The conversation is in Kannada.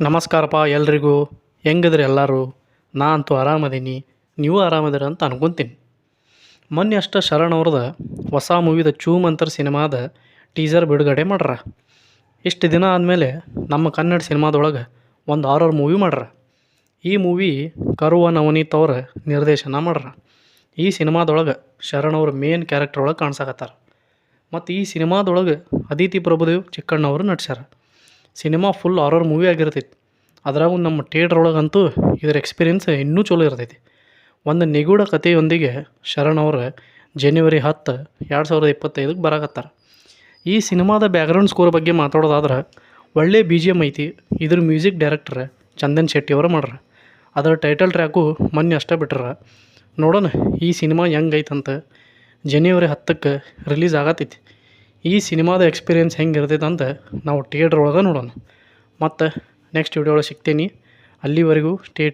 ನಮಸ್ಕಾರಪ್ಪ ಎಲ್ರಿಗೂ. ಹೆಂಗಿದ್ರಿ ಎಲ್ಲರೂ? ನಾ ಅಂತೂ ಆರಾಮದೀನಿ. ನೀವು ಆರಾಮದಿರ ಅಂತ ಅನ್ಕೊತೀನಿ. ಮೊನ್ನೆ ಅಷ್ಟೇ ಶರಣ್ ಅವ್ರದ್ದು ಹೊಸ ಮೂವಿದ ಚೂಮ್ ಸಿನಿಮಾದ ಟೀಸರ್ ಬಿಡುಗಡೆ ಮಾಡ್ರ. ಇಷ್ಟು ದಿನ ಆದಮೇಲೆ ನಮ್ಮ ಕನ್ನಡ ಸಿನಿಮಾದೊಳಗೆ ಒಂದು ಹಾರರ್ ಮೂವಿ ಮಾಡ್ರ. ಈ ಮೂವಿ ಕರುವ ನವನೀತ್ ಅವ್ರ ನಿರ್ದೇಶನ ಮಾಡ್ರ. ಈ ಸಿನಿಮಾದೊಳಗೆ ಶರಣ್ ಅವ್ರ ಮೇನ್ ಕ್ಯಾರೆಕ್ಟರ್ ಒಳಗೆ ಕಾಣ್ಸಕತ್ತಾರ. ಮತ್ತು ಈ ಸಿನಿಮಾದೊಳಗೆ ಅದಿತಿ ಪ್ರಭುದೇವ್ ಚಿಕ್ಕಣ್ಣವರು ನಟಿಸ್ಯಾರ ಸಿನಿಮಾ ಫುಲ್ ಹಾರರ್ ಮೂವಿ ಆಗಿರ್ತೈತಿ. ಅದ್ರಾಗೂ ನಮ್ಮ ಥಿಯೇಟ್ರ್ ಒಳಗಂತೂ ಇದರ ಎಕ್ಸ್ಪೀರಿಯನ್ಸ್ ಇನ್ನೂ ಚಲೋ ಇರ್ತೈತಿ. ಒಂದು ನಿಗೂಢ ಕಥೆಯೊಂದಿಗೆ ಶರಣ್ ಅವರು ಜನವರಿ ಹತ್ತು ಎರಡು ಸಾವಿರದ ಇಪ್ಪತ್ತೈದಕ್ಕೆ ಬರಾಕತ್ತಾರ. ಈ ಸಿನಿಮಾದ ಬ್ಯಾಕ್ಗ್ರೌಂಡ್ ಸ್ಕೋರ್ ಬಗ್ಗೆ ಮಾತಾಡೋದಾದ್ರೆ ಒಳ್ಳೆ ಬಿ ಜಿ ಎಂ ಐತಿ. ಇದ್ರ ಮ್ಯೂಸಿಕ್ ಡೈರೆಕ್ಟರ್ ಚಂದನ್ ಶೆಟ್ಟಿ ಅವರು ಮಾಡ್ರ. ಅದರ ಟೈಟಲ್ ಟ್ರ್ಯಾಕು ಮೊನ್ನೆ ಅಷ್ಟೇ ಬಿಟ್ರ. ನೋಡೋಣ ಈ ಸಿನಿಮಾ ಹೆಂಗೈತಂತ ಜನವರಿ ಹತ್ತಕ್ಕೆ ರಿಲೀಸ್ ಆಗತ್ತೈತಿ ಈ ಸಿನಿಮಾದ ಎಕ್ಸ್ಪೀರಿಯನ್ಸ್ ಹೆಂಗೆ ಅಂತ ನಾವು ಥಿಯೇಟ್ರ್ ಒಳಗೆ ನೋಡೋಣ. ಮತ್ತು ನೆಕ್ಸ್ಟ್ ವೀಡಿಯೋ ಒಳಗೆ ಸಿಗ್ತೀನಿ. ಅಲ್ಲಿವರೆಗೂ ಸ್ಟೇ